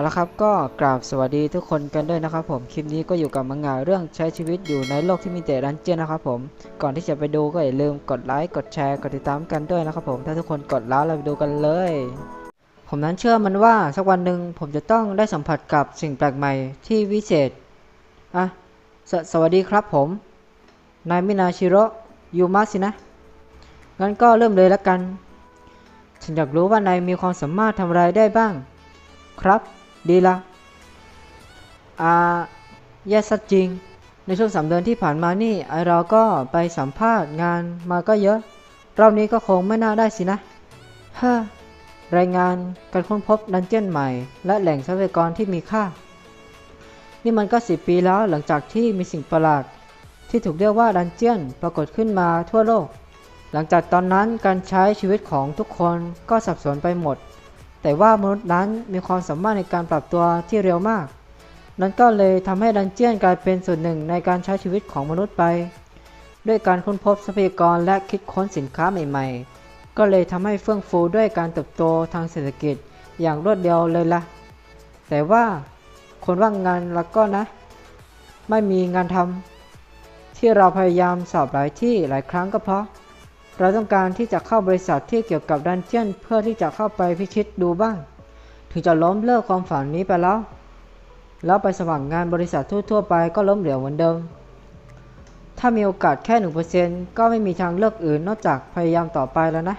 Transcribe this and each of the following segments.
เอาละครับก็กราบสวัสดีทุกคนกันด้วยนะครับผมคลิปนี้ก็อยู่กับมังงะเรื่องใช้ชีวิตอยู่ในโลกที่มีแต่ดันเจียนนะครับผมก่อนที่จะไปดูก็อย่าลืมกดไลค์กดแชร์กดติดตามกันด้วยนะครับผมถ้าทุกคนกดแล้วเราไปดูกันเลย ผมนั้นเชื่อมันว่าสักวันหนึ่งผมจะต้องได้สัมผัสกับสิ่งแปลกใหม่ที่วิเศษอะสสวัสดีครับผมนายมินาชิโร่ยูมะสินะงั้นก็เริ่มเลยละกัน ฉันอยากรู้ว่านายมีความสามารถทำอะไรได้บ้างครับ ดีละอ่าแย่สัจจริง ในช่วงสามเดือนที่ผ่านมานี่ไอเราก็ไปสัมภาษณ์งานมาก็เยอะ รอบนี้ก็คงไม่น่าได้สินะเฮ้อรายงานการค้นพบดันเจียนใหม่ และแหล่งทรัพยากรที่มีค่า นี่มันก็สิปีแล้วหลังจากที่มีสิ่งประหลาด ที่ถูกเรียกว่าดันเจียนปรากฏขึ้นมาทั่วโลก หลังจากตอนนั้นการใช้ชีวิตของทุกคนก็สับสนไปหมด แต่ว่ามนุษย์นั้นมีความสามารถในการปรับตัวที่เร็วมาก นั้นก็เลยทำให้ดันเจียนกลายเป็นส่วนหนึ่งในการใช้ชีวิตของมนุษย์ไป ด้วยการค้นพบทรัพยากรและคิดค้นสินค้าใหม่ๆ ก็เลยทำให้เฟื่องฟูด้วยการเติบโตทางเศรษฐกิจอย่างรวดเร็วเลยละแต่ว่าคนว่างงานแล้วก็นะ ไม่มีงานทำที่เราพยายามสอบหลายที่หลายครั้งก็เพราะ เราต้องการที่จะเข้าบริษัทที่เกี่ยวกับดันเจียนเพื่อที่จะเข้าไปพิชิตดูบ้าง ถึงจะล้มเลิกความฝันนี้ไปแล้ว แล้วไปสมัครงานบริษัททั่วๆไปก็ล้มเหลวเหมือนเดิม ถ้ามีโอกาสแค่หนึ่งเปอร์เซ็นก็ไม่มีทางเลือกอื่นนอกจากพยายามต่อไปแล้วนะ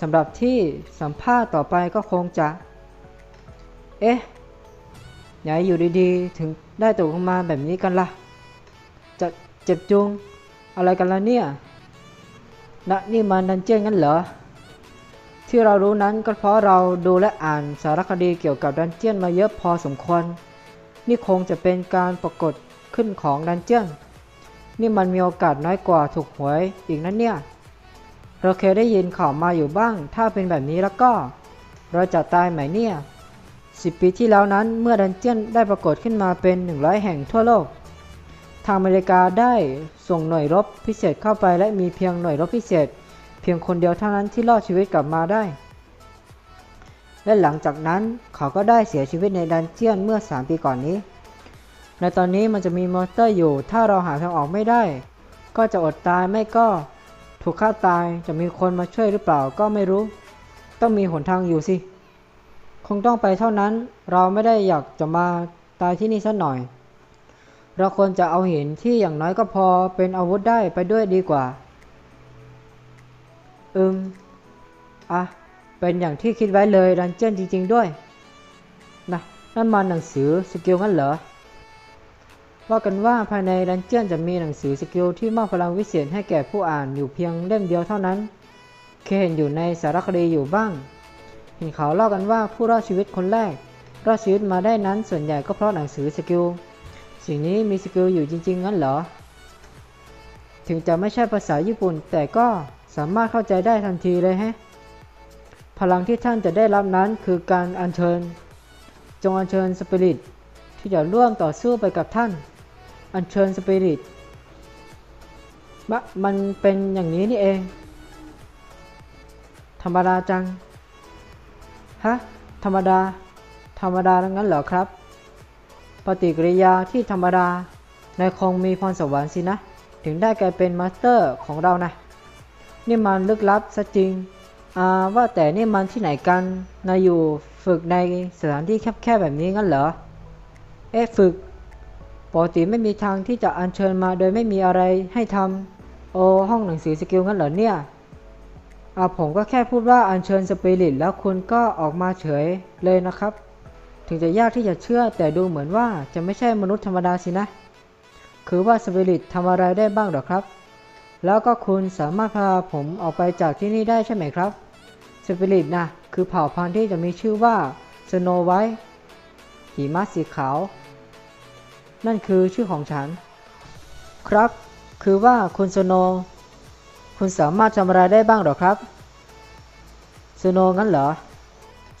สำหรับที่สัมภาษณ์ต่อไปก็คงจะ เอ๊ะไหนอยู่ดีๆ ถึงได้ตกลงมาแบบนี้กันล่ะ จะเจ็บจุง อะไรกันล่ะเนี่ย นะนี่มันดันเจียนงั้นเหรอ ที่เรารู้นั้นก็เพราะเราดูและอ่านสารคดีเกี่ยวกับดันเจียนมาเยอะพอสมควร นี่คงจะเป็นการปรากฏขึ้นของดันเจียน นี่มันมีโอกาสน้อยกว่าถูกหวยอีกนั่นเนี่ย เราเคยได้ยินข่าวมาอยู่บ้าง ถ้าเป็นแบบนี้แล้วก็ เราจะตายไหมเนี่ยสิปีที่แล้วนั้นเมื่อดันเจียนได้ปรากฏขึ้นมาเป็น 100 แห่งทั่วโลก ทางอเมริกาได้ส่งหน่วยรบพิเศษเข้าไปและมีเพียงหน่วยรบพิเศษ เพียงคนเดียวเท่านั้นที่รอดชีวิตกลับมาได้ และหลังจากนั้นเขาก็ได้เสียชีวิตในดันเจียนเมื่อ 3 ปีก่อนนี้ ในตอนนี้มันจะมีมอนสเตอร์อยู่ ถ้าเราหาทางออกไม่ได้ ก็จะอดตายไม่ก็ถูกฆ่าตายจะมีคนมาช่วยหรือเปล่าก็ไม่รู้ ต้องมีหนทางอยู่สิ คงต้องไปเท่านั้นเราไม่ได้อยากจะมาตายที่นี่สักหน่อย เราควรจะเอาหินที่อย่างน้อยก็พอเป็นอาวุธได้ไปด้วยดีกว่า อืม อะ เป็นอย่างที่คิดไว้เลยดันเจียนจริง ๆ ด้วย นะนั่นมันหนังสือสกิลงั้นเหรอ ว่ากันว่าภายในดันเจียนจะมีหนังสือสกิลที่มอบพลังวิเศษให้แก่ผู้อ่านอยู่เพียงเล่มเดียวเท่านั้นเคยเห็นอยู่ในสารคดีอยู่บ้าง เห็นเขาเล่ากันว่าผู้รอดชีวิตคนแรกรอดชีวิตมาได้นั้นส่วนใหญ่ก็เพราะหนังสือสกิล สิ่งนี้มีสกิลอยู่จริง ๆ งั้นเหรอ ถึงจะไม่ใช่ภาษาญี่ปุ่น แต่ก็สามารถเข้าใจได้ทันทีเลยแฮะ พลังที่ท่านจะได้รับนั้นคือการอัญเชิญ จงอัญเชิญสปิริตที่จะร่วมต่อสู้ไปกับท่าน อัญเชิญสปิริตมะมันเป็นอย่างนี้นี่เอง ธรรมดาจัง ฮะ ธรรมดา ธรรมดางั้นเหรอครับ ปฏิกิริยาที่ธรรมดานายคงมีพรสวรรค์สินะ ถึงได้กลายเป็นมาสเตอร์ของเรานะ นี่มันลึกลับซะจริง อ่าว่าแต่นี่มันที่ไหนกัน นายอยู่ฝึกในสถานที่แคบๆแบบนี้งั้นเหรอ เอ๊ะฝึก ปกติไม่มีทางที่จะอัญเชิญมาโดยไม่มีอะไรให้ทำ โอห้องหนังสือสกิลงั้นเหรอเนี่ยอ่าผมก็แค่พูดว่าอัญเชิญสปิริตแล้วคุณก็ออกมาเฉยเลยนะครับ ถึงจะยากที่จะเชื่อแต่ดูเหมือนว่าจะไม่ใช่มนุษย์ธรรมดาสินะ คือว่าสปิริตทำอะไรได้บ้างหรอครับ แล้วก็คุณสามารถพาผมออกไปจากที่นี่ได้ใช่ไหมครับ สปิริตนะคือเผ่าพันธุ์ที่จะมีชื่อว่าสโนไวท์หิมะสีขาว นั่นคือชื่อของฉัน ครับ คือว่าคุณสโน คุณสามารถทำอะไรได้บ้างหรอครับสโนงั้นเหรอ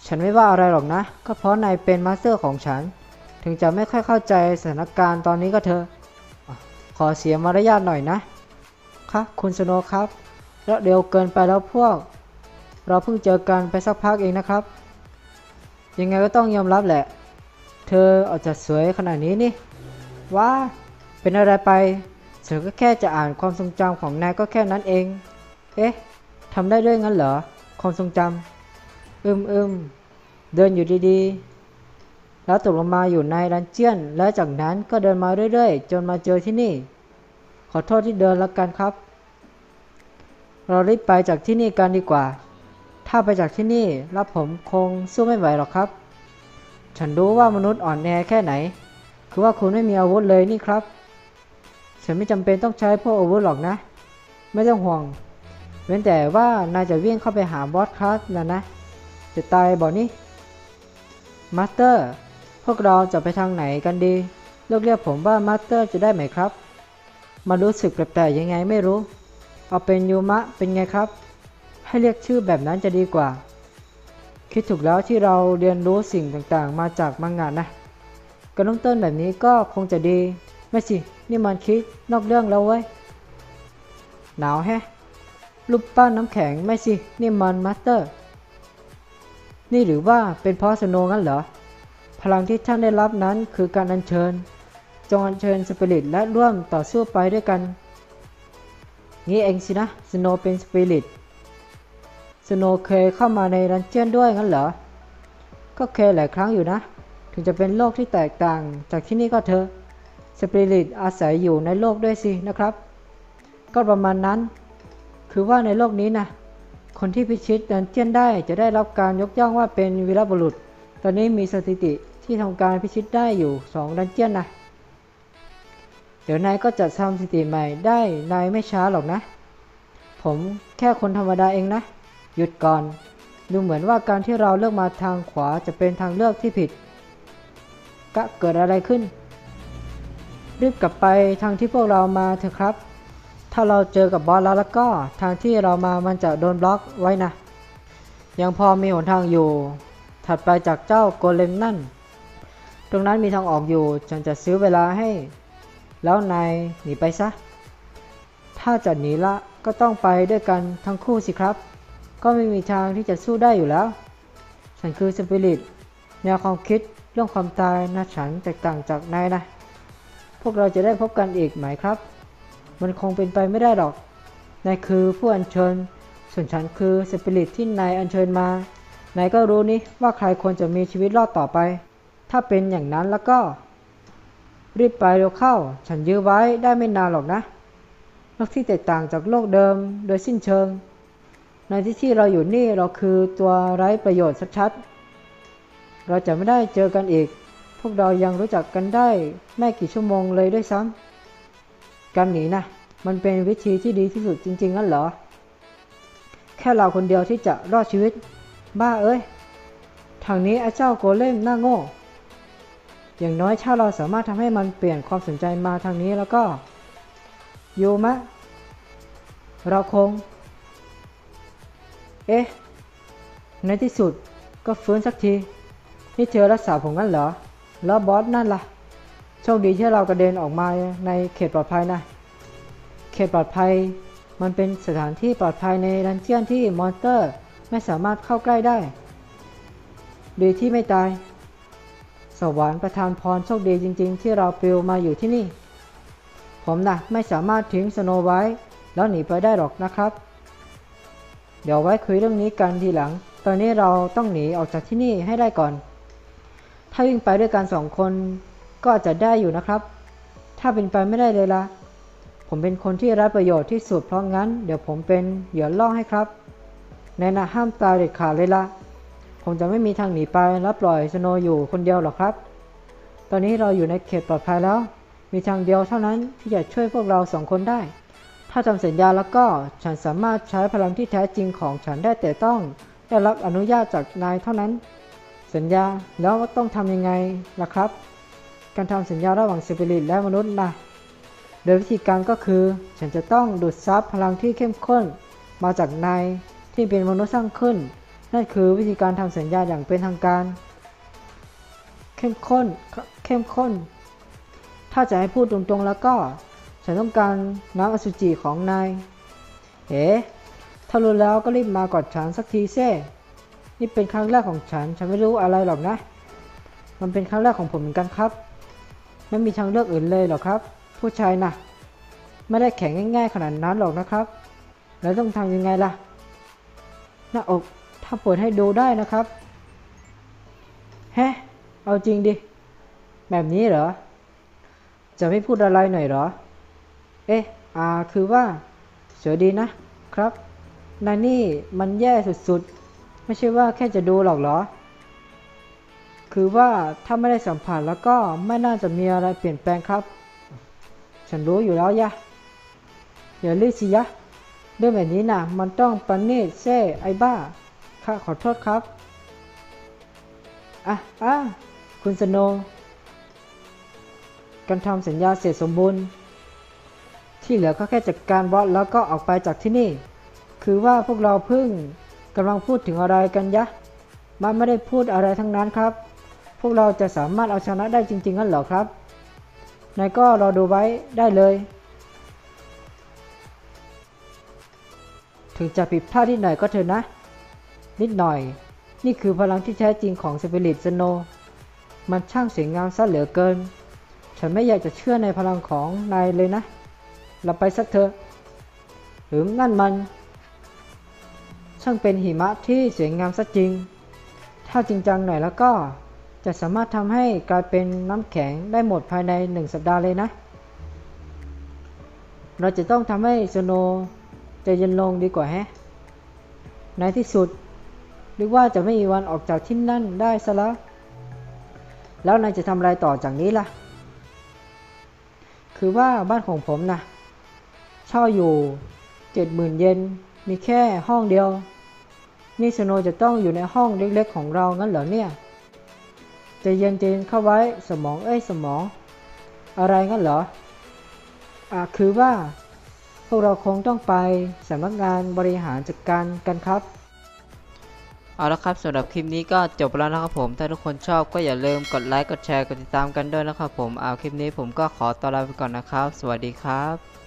ฉันไม่ว่าอะไรหรอกนะ ก็เพราะนายเป็นมาสเตอร์ของฉัน ถึงจะไม่ค่อยเข้าใจสถานการณ์ตอนนี้ก็เถอะขอเสียมารยาทหน่อยนะครับคุณสโนครับ แล้วเร็วเกินไปแล้วพวก เราเพิ่งเจอกันไปสักพักเองนะครับ ยังไงก็ต้องยอมรับแหละ เธอออกจะสวยขนาดนี้นี่ว้าเป็นอะไรไปฉันก็แค่จะอ่านความทรงจำของนายก็แค่นั้นเอง เอ๊ะทำได้ด้วยงั้นเหรอ ความทรงจำ อึมอึมเดินอยู่ดีๆ แล้วตกลงมาอยู่ในดันเจียน แล้วจากนั้นก็เดินมาเรื่อยๆ จนมาเจอที่นี่ ขอโทษที่เดินล้วกันครับ เรารีบไปจากที่นี่กันดีกว่า ถ้าไปจากที่นี่แล้วผมคงสู้ไม่ไหวหรอกครับ ฉันรู้ว่ามนุษย์อ่อนแอแค่ไหน คือว่าคุณไม่มีอาวุธเลยนี่ครับ ฉันไม่จำเป็นต้องใช้พวกอาวุธหรอกนะ ไม่ต้องห่วง เว้นแต่ว่านายจะวิ่งเข้าไปหาบอสคลาสแล้วนะ จะตายบอนี่มาสเตอร์ พวกเราจะไปทางไหนกันดีเลือกเรียกผมว่ามาสเตอร์จะได้ไหมครับ มารู้สึกแปลกๆยังไงไม่รู้ เอาเป็นยูมะเป็นไงครับ ให้เรียกชื่อแบบนั้นจะดีกว่า คิดถูกแล้วที่เราเรียนรู้สิ่งต่างๆ มาจากมังงะนะการเริ่มต้นแบบนี้ก็คงจะดี ไม่สิ นี่มันคิดนอกเรื่องแล้วเว้ย หนาวแฮะรูปปั้นน้ำแข็งไม่สิ นี่มันมาสเตอร์ นี่หรือว่าเป็นเพราะสโนงั้นเหรอ พลังที่ท่านได้รับนั้นคือการอัญเชิญ จงอัญเชิญสปิริตและร่วมต่อสู้ไปด้วยกัน งี้เองสินะ สโนเป็นสปิริต สโนเคยเข้ามาในดันเจียนด้วยงั้นเหรอ ก็เคยหลายครั้งอยู่นะ ถึงจะเป็นโลกที่แตกต่าง จากที่นี่ก็เถอะ สปิริตอาศัยอยู่ในโลกด้วยสินะครับ ก็ประมาณนั้น คือว่าในโลกนี้นะ คนที่พิชิตดันเจียนได้จะได้รับการยกย่องว่าเป็นวีรบุรุษ ตอนนี้มีสถิติที่ทำการพิชิตได้อยู่ 2 ดันเจียนนะ เดี๋ยวนายก็จะทำสถิติใหม่ได้นายไม่ช้าหรอกนะ ผมแค่คนธรรมดาเองนะ หยุดก่อน ดูเหมือนว่าการที่เราเลือกมาทางขวาจะเป็นทางเลือกที่ผิด กะเกิดอะไรขึ้น รีบกลับไปทางที่พวกเรามาเถอะครับ ถ้าเราเจอกับบอสแล้วแล้วก็ทางที่เรามามันจะโดนบล็อกไว้นะ ยังพอมีหนทางอยู่ ถัดไปจากเจ้าโกเลมนั่น ตรงนั้นมีทางออกอยู่ฉันจะซื้อเวลาให้ แล้วนายหนีไปซะ ถ้าจะหนีละก็ต้องไปด้วยกันทั้งคู่สิครับ ก็ไม่มีทางที่จะสู้ได้อยู่แล้ว ฉันคือสปิริตแนวความคิดเรื่องความตายนะฉันแตกต่างจากนายนะ พวกเราจะได้พบกันอีกไหมครับ มันคงเป็นไปไม่ได้หรอก นายคือผู้อัญเชิญ ส่วนฉันคือสปิริตที่นายอัญเชิญมา นายก็รู้นี่ว่าใครควรจะมีชีวิตรอดต่อไป ถ้าเป็นอย่างนั้นแล้วก็ รีบไปเร็วเข้า ฉันยื้อไว้ได้ไม่นานหรอกนะโลกที่แตกต่างจากโลกเดิมโดยสิ้นเชิง ในที่ที่เราอยู่นี่เราคือตัวไร้ประโยชน์ชัดๆ เราจะไม่ได้เจอกันอีก พวกเรายังรู้จักกันได้ไม่กี่ชั่วโมงเลยด้วยซ้ำ การหนีนะมันเป็นวิธีที่ดีที่สุดจริงๆงั้นเหรอ แค่เราคนเดียวที่จะรอดชีวิต บ้าเอ้ยทางนี้ไอ้เจ้าโกเลมหน้าโง่อย่างน้อยถ้าเราสามารถทำให้มันเปลี่ยนความสนใจมาทางนี้แล้วก็โยมะ เราคง เอ๊ะ ในที่สุดก็ฟื้นสักที นี่เธอรักษาผมงั้นเหรอ แล้วบอสนั่นล่ะ คดีที่เรากระเด็นออกมาในเขตปลอดภัยนะ เขตปลอดภัย มันเป็นสถานที่ปลอดภัยในดันเจียนที่มอนสเตอร์ไม่สามารถเข้าใกล้ได้ ดีที่ไม่ตาย สวรรค์ประทานพรโชคดีจริง ๆ ที่เราปลิวมาอยู่ที่นี่ ผมนะไม่สามารถทิ้งสโนไว้ แล้วหนีไปได้หรอกนะครับ เดี๋ยวไว้คุยเรื่องนี้กันทีหลัง ตอนนี้เราต้องหนีออกจากที่นี่ให้ได้ก่อน ถ้าวิ่งไปด้วยกันสองคน ก็อาจจะได้อยู่นะครับ ถ้าเป็นไปไม่ได้เลยละผมเป็นคนที่รับประโยชน์ที่สุดเพราะงั้น เดี๋ยวผมเป็นเหยื่อล่อให้ครับในนะห้ามตายเด็ดขาดเลยละผมจะไม่มีทางหนีไปแล้วปล่อยสโนอยู่คนเดียวหรอกครับ ตอนนี้เราอยู่ในเขตปลอดภัยแล้ว มีทางเดียวเท่านั้นที่จะช่วยพวกเราสองคนได้ ถ้าทำสัญญาแล้วก็ฉันสามารถใช้พลังที่แท้จริงของฉันได้แต่ต้องได้รับอนุญาตจากนายเท่านั้น สัญญาแล้วต้องทำยังไงล่ะครับ การทำสัญญาระหว่างสปิริตและมนุษย์นะโดยวิธีการก็คือ ฉันจะต้องดูดซับพลังที่เข้มข้น มาจากนายที่เป็นมนุษย์สร้างขึ้น นั่นคือวิธีการทำสัญญาอย่างเป็นทางการ เข้มข้นเข้มข้น ถ้าจะให้พูดตรงๆแล้วก็ ฉันต้องการน้ำอสุจิของนายเอ๋ถ้ารู้แล้วก็รีบมากอดฉันสักทีเซ่นี่เป็นครั้งแรกของฉัน ฉันไม่รู้อะไรหรอกนะ มันเป็นครั้งแรกของผมเหมือนกันครับ ไม่มีทางเลือกอื่นเลยหรอกครับ ผู้ชายนะไม่ได้แข็งง่าย ๆ ขนาดนั้นหรอกนะครับ แล้วต้องทำยังไงล่ะ หน้าอกถ้าเปิดให้ดูได้นะครับแฮะเอาจริงดิ แบบนี้เหรอ จะไม่พูดอะไรหน่อยเหรอ เอ๊ะอ่าคือว่าสวยดีนะครับนายนี่มันแย่สุดๆ ไม่ใช่ว่าแค่จะดูหรอกเหรอ คือว่าถ้าไม่ได้สัมผัสแล้วก็ไม่น่าจะมีอะไรเปลี่ยนแปลงครับ ฉันรู้อยู่แล้วยะอย่ารีบสิยะเรื่องแบบนี้นะมันต้องประณีตเซ่ไอ้บ้าข้าขอโทษครับอะอะคุณสโนการทำสัญญาเสร็จสมบูรณ์ ที่เหลือก็แค่จัดการบอสแล้วก็ออกไปจากที่นี่ คือว่าพวกเราเพิ่งกำลังพูดถึงอะไรกันยะ มันไม่ได้พูดอะไรทั้งนั้นครับ พวกเราจะสามารถเอาชนะได้จริงๆงั้นเหรอครับนายก็รอดูไว้ได้เลย ถึงจะผิดพลาดนิดหน่อยก็เถอะนะ นิดหน่อย นี่คือพลังที่แท้จริงของสปิริตสโนมันช่างสวยงามซะเหลือเกิน ฉันไม่อยากจะเชื่อในพลังของนายเลยนะ เราไปสักเถอะ หรือนั่นมัน ช่างเป็นหิมะที่สวยงามซะจริง ถ้าจริงจังหน่อยแล้วก็ จะสามารถทำให้กลายเป็นน้ำแข็งได้หมดภายในหนึ่งสัปดาห์เลยนะ เราจะต้องทำให้สโนว์ใจเย็นลงดีกว่าแฮะ ในที่สุดหรือว่าจะไม่มีวันออกจากที่นั่นได้ซะแล้ว แล้วนายจะทำอะไรต่อจากนี้ล่ะ คือว่าบ้านของผมนะเช่าอยู่เจ็ดหมื่นเยนมีแค่ห้องเดียว นี่สโนจะต้องอยู่ในห้องเล็กๆของเรางั้นเหรอเนี่ย ใจะเย็นเจนเข้าไว้สมองเอ้ยสมอง อะไรงั้นเหรออ่าคือว่า พวกเราคงต้องไปสำนักงานบริหารจัดการกันครับ เอาละครับสำหรับคลิปนี้ก็จบแล้วนะครับผม ถ้าทุกคนชอบก็อย่าลืมกดไลค์กดแชร์กดติดตามกันด้วยนะครับผมเอาคลิปนี้ผมก็ขอตัวลาไปก่อนนะครับ สวัสดีครับ